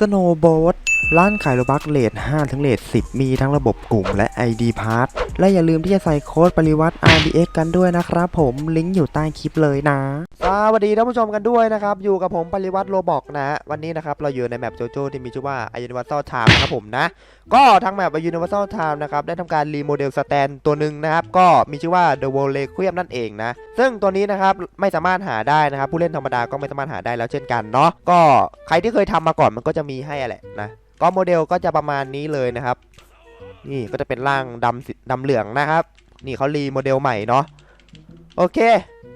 สโนว์โบ t ร้ ร้านขายโลบักเลท5ถึงเลท10 มีทั้งระบบกลุ่มและ ID p a s s และอย่าลืมที่จะใส่โค้ดปริวัติ RBX กันด้วยนะครับผมลิงก์อยู่ใต้คลิปเลยนะ สวัสดีท่านผู้ชมกันด้วยนะครับ อยู่กับผมปริวัติโลบอกนะ วันนี้นะครับ เราอยู่ในแมปโจโจ้ที่มีชื่อว่า Universal Time นะครับผมนะ ก็ทางแมป Universal Time นะครับ ได้ทำการรีโมเดลสแตนตัวหนึ่งนะครับ ก็มีชื่อว่า The World Requiem นั่นเองนะ ซึ่งตัวนี้นะครับไม่สามารถหาได้นะครับผู้เล่นธรรมดาก็ไม่สามารถหาได้แล้วเช่นกันเนาะก็ใครที่เคยทำมาก่อนมันก็จะมีให้แหละนะก็โมเดลก็จะประมาณนี้เลยนะครับ นี่ก็จะเป็นร่างดำดำเหลืองนะครับ นี่เขารีโมเดลใหม่เนาะ โอเค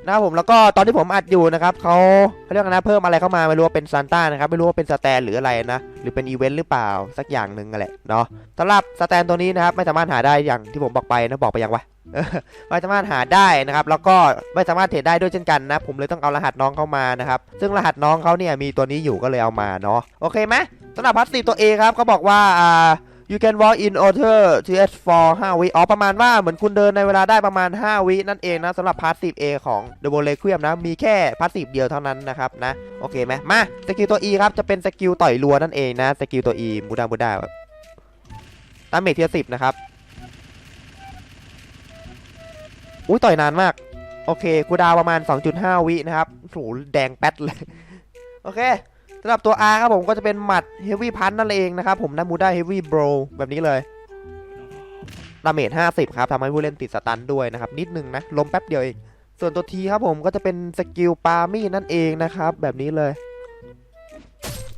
นะครับผมแล้วก็ตอนที่ผมอัดอยู่นะครับเขาเขาเรียกนะเพิ่มอะไรเข้ามาไม่รู้ว่าเป็นซานต้านะครับไม่รู้ว่าเป็นสแตนหรืออะไรนะหรือเป็นอีเวนต์หรือเปล่าสักอย่างหนึ่งกันแหละเนาะสำหรับสแตนตัวนี้นะครับไม่สามารถหาได้อย่างที่ผมบอกไปนะบอกไปยังวะไม่สามารถหาได้นะครับ แล้วก็ไม่สามารถเทรดได้ด้วยเช่นกันนะ ผมเลยต้องเอารหัสน้องเข้ามานะครับ ซึ่งรหัสน้องเขาเนี่ยมีตัวนี้อยู่ก็เลยเอามาเนาะโอเคไหมสำหรับพาสซีตัว A ครับก็บอกว่าอ่า you can walk in order ts for 5 วิอ๋อประมาณว่าเหมือนคุณเดินในเวลาได้ประมาณ 5 วินั่นเองนะสำหรับพาสซีฟ A ของ The w o l e q u i e m นะ มีแค่พาสซีฟเดียวเท่านั้นนะครับนะ โอเคไหมมาสกิลตัว E ครับ จะเป็นสกิลต่อยรัวนั่นเองนะสกิลตัว E บูดาบูดาตามเมทเทียสิบนะครับ อุ้ยต่อยนานมาก โอเคกูดาวประมาณ 2.5 วินะครับโหแดงแป๊ดเลย โอเค สำหรับตัว R ครับผมก็จะเป็นหมัด Heavy Punch นั่นเองนะครับผมนะมูด้า Heavy Blow แบบนี้เลยดาเมจ50 ครับทำให้ผู้เล่นติดสตันด้วยนะครับ นิดนึงนะล้มแป๊บเดียวเอง ส่วนตัว T ครับผมก็จะเป็นสกิลปามี่นั่นเองนะครับ แบบนี้เลย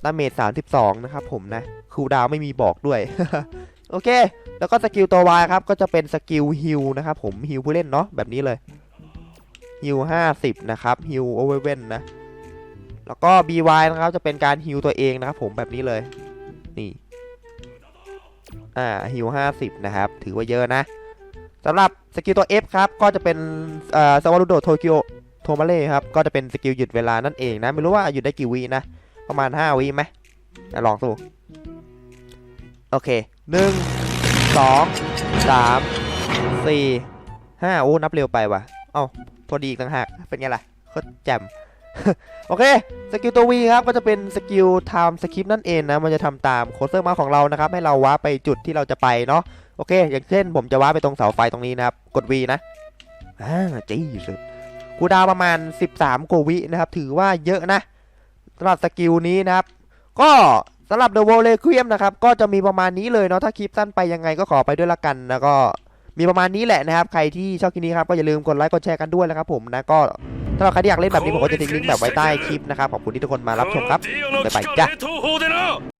ดาเมจ32 นะครับผมนะคูลดาวไม่มีบอกด้วย โอเค แล้วก็สกิลตัว Y ครับ ก็จะเป็นสกิลฮิลนะครับผมฮิลผู้เล่นเนาะแบบนี้เลยฮิล50 นะครับฮิลโอเวอร์เวนนะ แล้วก็ BY นะครับจะเป็นการฮิลตัวเองนะครับผมแบบนี้เลย นี่อ่าฮิล50นะครับ ถือว่าเยอะนะสำหรับสกิลตัว F ครับ ก็จะเป็นอ่อสวารุโดโทเกียวโทมาเล่ครับ ก็จะเป็นสกิลหยุดเวลานั่นเองนะ ไม่รู้ว่าหยุดได้กี่วินะ ประมาณ 5วิไหมอะลองดูโอเค1 2 3 4 5โอ้ นับเร็วไปว่ะ เอ้า พอดีอีกต่างหาก เป็นไงล่ะโคตรแจ่ม โอเค สกิลตัว V ครับก็จะเป็นสกิล time skip นั่นเองนะ มันจะทำตามโคเซอร์มาของเรานะครับ ให้เราว้าไปจุดที่เราจะไปเนาะ โอเค อย่างเช่นผมจะว้าไปตรงเสาไฟตรงนี้นะครับ กด V นะ อ่าจี้สุดกูดาวประมาณ 13กวินะครับ ถือว่าเยอะนะสำหรับสกิลนี้นะครับ ก็สำหรับ The w o l e q u i e m นะครับ ก็จะมีประมาณนี้เลยเนาะ ถ้าคลิปสั้นไปยังไงก็ขอไปด้วยละกัน แล้วก็มีประมาณนี้แหละนะครับ ใครที่ชอบคลิปนี้ครับก็อย่าลืมกดไลค์ กดแชร์กันด้วยนะครับผมนะ ก็ สำหรับใครที่อยากเล่นแบบนี้ผมก็จะทิ้งลิงก์แบบไว้ใต้คลิปนะครับ ขอบคุณที่ทุกคนมารับชมครับไปายจ้ะ